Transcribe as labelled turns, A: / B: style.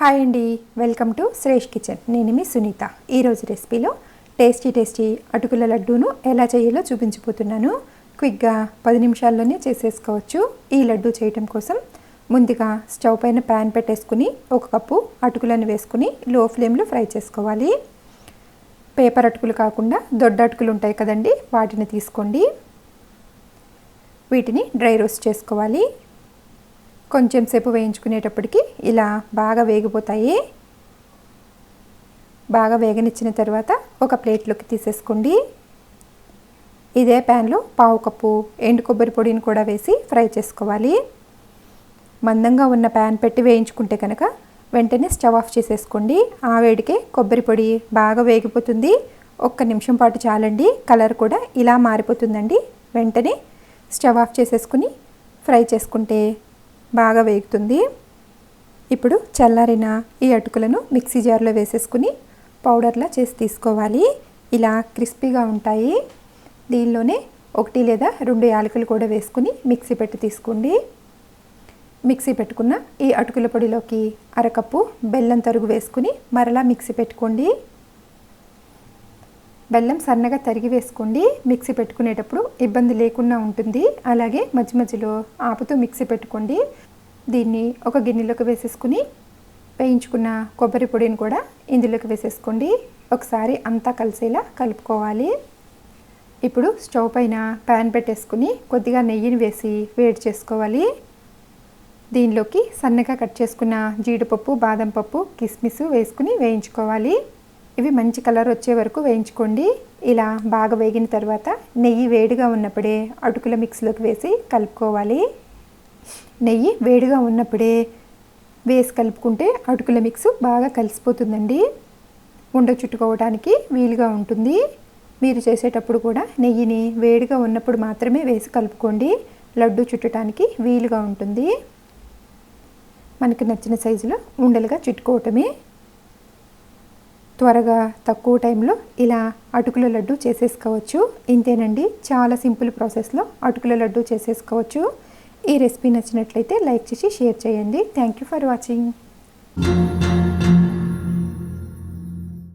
A: Hi అండి welcome to Shresh kitchen. నేను మీ సునీత. ఈరోజు రెసిపీలో టేస్టీ టేస్టీ అటుకుల లడ్డూను ఎలా చేయాలో చూపించిపోతున్నాను క్విక్గా పది నిమిషాల్లోనే చేసేసుకోవచ్చు. ఈ లడ్డు చేయటం కోసం ముందుగా స్టవ్ పైన ప్యాన్ పెట్టేసుకుని ఒక కప్పు అటుకులను వేసుకుని లో ఫ్లేమ్లో ఫ్రై చేసుకోవాలి. పేపర్ అటుకులు కాకుండా దొడ్డ అటుకులు ఉంటాయి కదండి వాటిని తీసుకోండి. వీటిని డ్రై రోస్ట్ చేసుకోవాలి. కొంచెం సేపు వేయించుకునేటప్పటికి ఇలా బాగా వేగిపోతాయి. బాగా వేగనిచ్చిన తర్వాత ఒక ప్లేట్లోకి తీసేసుకోండి. ఇదే ప్యాన్లో పావు కప్పు ఎండు కొబ్బరి పొడిని కూడా వేసి ఫ్రై చేసుకోవాలి. మందంగా ఉన్న ప్యాన్ పెట్టి వేయించుకుంటే కనుక వెంటనే స్టవ్ ఆఫ్ చేసేసుకోండి. ఆ వేడికే కొబ్బరి పొడి బాగా వేగిపోతుంది. ఒక్క నిమిషం పాటు చాలండి. కలర్ కూడా ఇలా మారిపోతుందండి. వెంటనే స్టవ్ ఆఫ్ చేసేసుకుని ఫ్రై చేసుకుంటే బాగా వేగుతుంది. ఇప్పుడు చల్లారిన ఈ అటుకులను మిక్సీ జార్లో వేసేసుకుని పౌడర్లా చేసి తీసుకోవాలి. ఇలా క్రిస్పీగా ఉంటాయి. దీనిలోనే ఒకటి లేదా రెండు యాలకులు కూడా వేసుకుని మిక్సీ పెట్టి తీసుకోండి. మిక్సీ పెట్టుకున్న ఈ అటుకుల పొడిలోకి అరకప్పు బెల్లం తరుగు వేసుకుని మరలా మిక్సీ పెట్టుకోండి. బెల్లం సన్నగా తరిగి వేసుకోండి. మిక్సీ పెట్టుకునేటప్పుడు ఇబ్బంది లేకుండా ఉంటుంది. అలాగే మధ్య మధ్యలో ఆపుతూ మిక్సీ పెట్టుకోండి. దీన్ని ఒక గిన్నెలోకి వేసేసుకుని వేయించుకున్న కొబ్బరి పొడిని కూడా ఇందులోకి వేసేసుకోండి. ఒకసారి అంతా కలిసేలా కలుపుకోవాలి. ఇప్పుడు స్టవ్ పైన ప్యాన్ పెట్టేసుకుని కొద్దిగా నెయ్యిని వేసి వేడి చేసుకోవాలి. దీనిలోకి సన్నగా కట్ చేసుకున్న జీడిపప్పు బాదం పప్పు కిస్మిస్ వేసుకుని వేయించుకోవాలి. ఇవి మంచి కలర్ వచ్చే వరకు వేయించుకోండి. ఇలా బాగా వేగిన తర్వాత నెయ్యి వేడిగా ఉన్నప్పుడే అటుకుల మిక్స్లోకి వేసి కలుపుకోవాలి. నెయ్యి వేడిగా ఉన్నప్పుడే వేసి కలుపుకుంటే అటుకుల మిక్స్ బాగా కలిసిపోతుందండి. ఉండ చుట్టుకోవడానికి వీలుగా ఉంటుంది. మీరు చేసేటప్పుడు కూడా నెయ్యిని వేడిగా ఉన్నప్పుడు మాత్రమే వేసి కలుపుకోండి. లడ్డు చుట్టడానికి వీలుగా ఉంటుంది. మనకి నచ్చిన సైజులో ఉండలుగా చుట్టుకోవటమే. త్వరగా తక్కువ టైంలో ఇలా అటుకుల లడ్డు చేసేసుకోవచ్చు. ఇంతేనండి. చాలా సింపుల్ ప్రాసెస్లో అటుకుల లడ్డు చేసేసుకోవచ్చు. ఈ రెసిపీ నచ్చినట్లయితే లైక్ చేసి షేర్ చేయండి. Thank you for watching